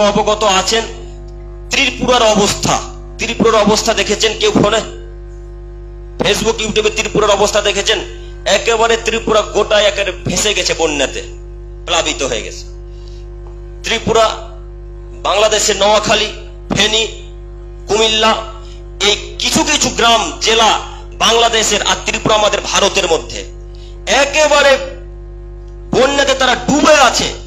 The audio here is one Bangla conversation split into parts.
অবগত আছেন? ত্রিপুরার অবস্থা। ত্রিপুরার অবস্থা দেখেছেন কেউ ফোনে? ফেসবুক ইউটিউবে ত্রিপুরার অবস্থা দেখেছেন? একেবারে ত্রিপুরা গোটা একেবারে ভেসে গেছে বন্যাতে। প্লাবিত হয়ে গেছে। ত্রিপুরা বাংলাদেশের নোয়াখালী, ফেনী, কুমিল্লা, এই কিছু কিছু গ্রাম, জেলা বাংলাদেশের আর ত্রিপুরা আমাদের ভারতের মধ্যে। একেবারে বন্যাতে তারা ডুবে আছে।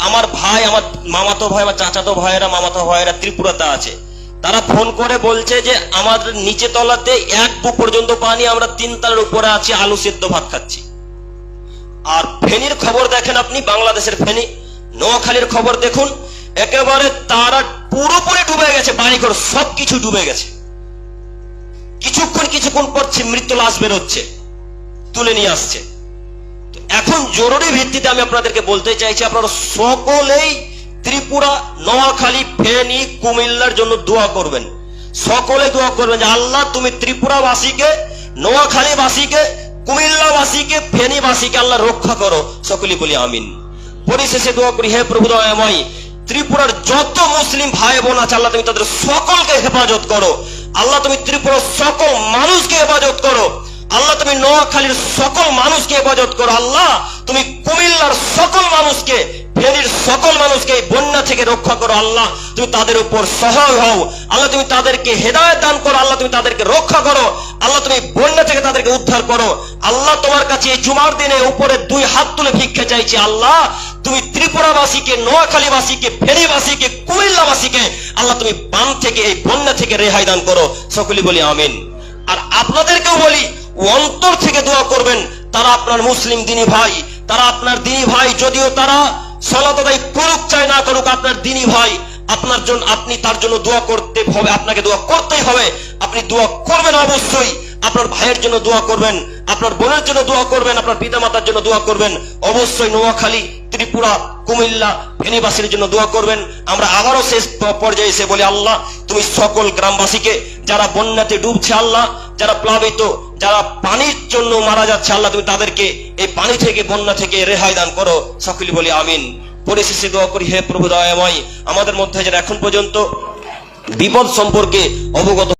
আমার ভাই, আমার মামাতো ভাই, আমার চাচাতো ভাইয়েরা, মামাতো ভাইয়েরা ত্রিপুরাতে আছে। তারা ফোন করে বলছে যে, আমার নিচে তলাতে এক বুক পর্যন্ত পানি, আমরা তিন তলার উপরে আছি, আলু সেদ্ধ ভাত খাচ্ছি। আর ফেনীর খবর দেখেন আপনি, বাংলাদেশের ফেনী। নোয়াখালীর খবর দেখুন, একেবারে তারা পুরোপুরি ডুবে গেছে, বাড়িঘর সব কিছু ডুবে গেছে। কিছুক্ষণ কিছুক্ষণ পর মৃত্যু লাশ বেরোচ্ছে, তুলে নিয়ে আসছে। এখন জরুরি ভিত্তিতে আমি আপনাদেরকে বলতে চাইছি, আপনারা সকলেই ত্রিপুরা, নোয়াখালী, ফেনী, কুমিল্লার জন্য দোয়া করবেন। সকলে দোয়া করবেন যে, আল্লাহ, তুমি ত্রিপুরাবাসীকে, নোয়াখালীবাসীকে, কুমিল্লাবাসীকে, ফেনীবাসীকে আল্লাহ রক্ষা করো। সকলেই বলি আমিন। পরিশেষে দোয়া করি, হে প্রভু দয়াময়, ত্রিপুরার যত মুসলিম ভাই বোন আছে, আল্লাহ তুমি তাদের সকলকে হেফাজত করো। আল্লাহ তুমি ত্রিপুরার সকল মানুষকে হেফাজত করো। আল্লাহ, তুমি নোয়াখালীর সকল মানুষকে হেফাজত করো। আল্লাহ, তুমি কুমিল্লার সকল মানুষকে, ফেনীর সকল মানুষকে এই বন্যা থেকে রক্ষা করো। আল্লাহ, তুমি তাদের উপর সহায় হও। আল্লাহ, তুমি তাদেরকে হেদায়ত দান করো। আল্লাহ, তুমি তাদেরকে রক্ষা করো। আল্লাহ, তুমি বন্যা থেকে তাদেরকে উদ্ধার করো। আল্লাহ, তোমার কাছে এই জুমার দিনে উপরে দুই হাত তুলে ভিক্ষা চাইছি। আল্লাহ, তুমি ত্রিপুরাবাসীকে, নোয়াখালীবাসীকে, ফেনীবাসীকে, কুমিল্লাবাসীকে, আল্লাহ, তুমি বান থেকে এই বন্যা থেকে রেহাই দান করো। সকলে বলি আমিন। আর আপনাদেরকেও বলি অন্তর থেকে দোয়া করবেন, তারা আপনার মুসলিম দিনী ভাই, তারা আপনার দিনী ভাই, যদিও তারা সলাতদাই করুক, চায় না করুক, আপনার দিনী ভাই, আপনার জন্য আপনি তার জন্য দোয়া করতে হবে, আপনাকে দোয়া করতেই হবে, আপনি দোয়া করবেন অবশ্যই, আপনার ভাইয়ের জন্য দোয়া করবেন, আপনার বোনের জন্য দোয়া করবেন, আপনার পিতা মাতার জন্য দোয়া করবেন, অবশ্যই নোয়াখালী, ত্রিপুরা, কুমিল্লা, ফেনীবাসীর জন্য দোয়া করবেন, আমরা আবারও শেষ পর্যায়ে এসে বলি, আল্লাহ, তুমি সকল গ্রামবাসীকে, যারা বন্যাতে ডুবছে, আল্লাহ, যারা প্লাবিত যারা পানির জন্য মারা যাচ্ছে, আল্লাহ তুমি তাদেরকে এই পানি থেকে, বন্যা থেকে রেহাই দান করো। সকলে বলি আমিন। পরিশেষে দোয়া করি, হে প্রভু দয়াময়, আমাদের মধ্যে যারা এখন পর্যন্ত বিপদ সম্পর্কে অবগত